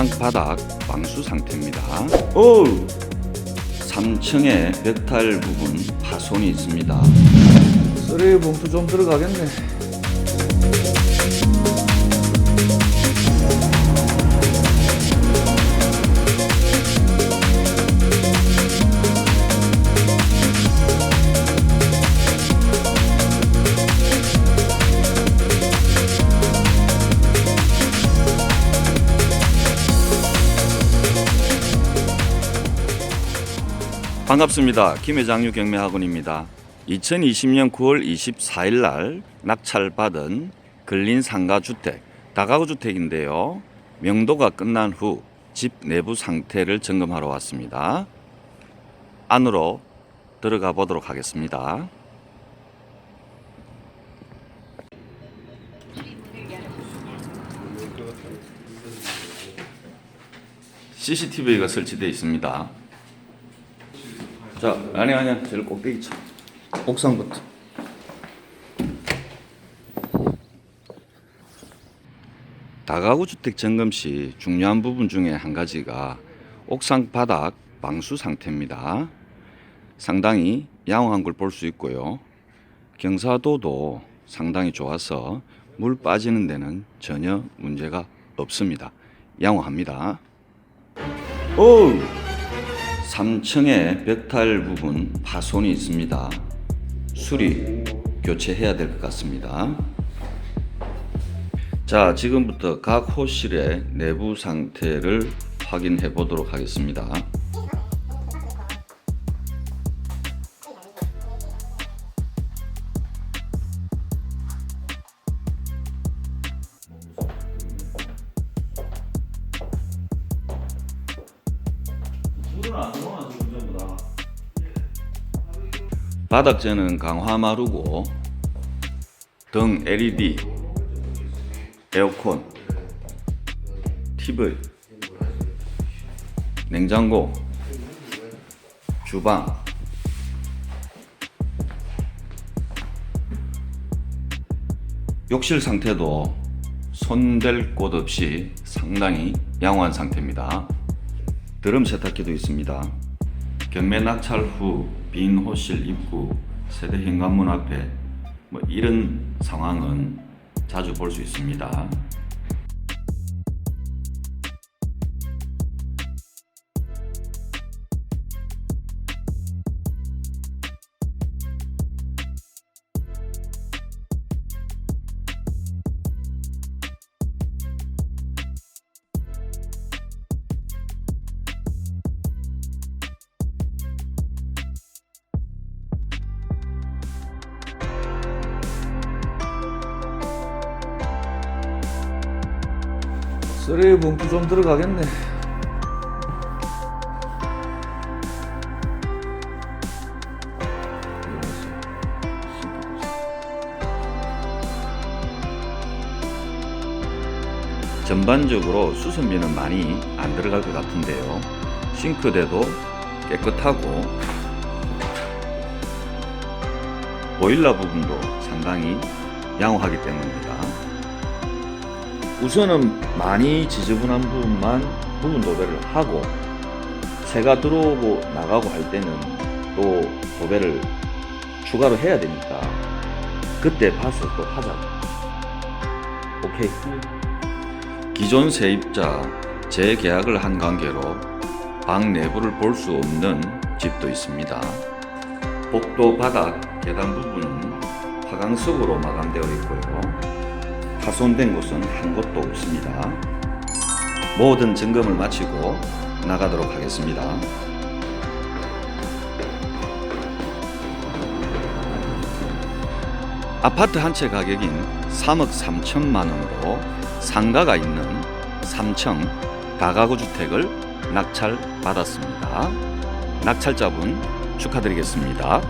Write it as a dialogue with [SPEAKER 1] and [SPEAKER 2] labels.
[SPEAKER 1] 옥상 바닥 방수 상태입니다. 오! 3층에 벽탈 부분 파손이 있습니다.
[SPEAKER 2] 쓰레기 봉투 좀 들어가겠네.
[SPEAKER 1] 반갑습니다. 김회장유 경매학원입니다. 2020년 9월 24일 날 낙찰받은 근린 상가 주택, 다가구 주택인데요. 명도가 끝난 후 집 내부 상태를 점검하러 왔습니다. 안으로 들어가 보도록 하겠습니다. CCTV가 설치되어 있습니다. 자, 아니 아니야. 제일 꼭대기 차. 옥상부터. 다가구 주택 점검 시 중요한 부분 중에 한 가지가 옥상 바닥 방수 상태입니다. 상당히 양호한 걸 볼 수 있고요. 경사도도 상당히 좋아서 물 빠지는 데는 전혀 문제가 없습니다. 양호합니다. 오! 3층에 벽탈 부분 파손이 있습니다. 수리 교체해야 될 것 같습니다. 자, 지금부터 각 호실의 내부 상태를 확인해 보도록 하겠습니다. 바닥재는 강화 마루고 등 LED, 에어컨, TV, 냉장고, 주방, 욕실 상태도 손댈 곳 없이 상당히 양호한 상태입니다. 드럼 세탁기도 있습니다. 경매 낙찰 후 빈 호실 입구 세대 현관문 앞에 뭐 이런 상황은 자주 볼 수 있습니다.
[SPEAKER 2] 쓰레기 봉투 좀 들어가겠네.
[SPEAKER 1] 전반적으로 수선비는 많이 안 들어갈 것 같은데요. 싱크대도 깨끗하고 보일러 부분도 상당히 양호하기 때문입니다. 우선은 많이 지저분한 부분만 부분 도배를 하고 새가 들어오고 나가고 할 때는 또 도배를 추가로 해야 되니까 그때 봐서 또 하자고. 오케이. 기존 세입자 재계약을 한 관계로 방 내부를 볼 수 없는 집도 있습니다. 복도 바닥 계단 부분은 화강석으로 마감되어 있고요. 파손된 곳은 한 곳도 없습니다. 모든 점검을 마치고 나가도록 하겠습니다. 아파트 한 채 가격인 3억 3천만 원으로 상가가 있는 3층 다가구 주택을 낙찰 받았습니다. 낙찰자분 축하드리겠습니다.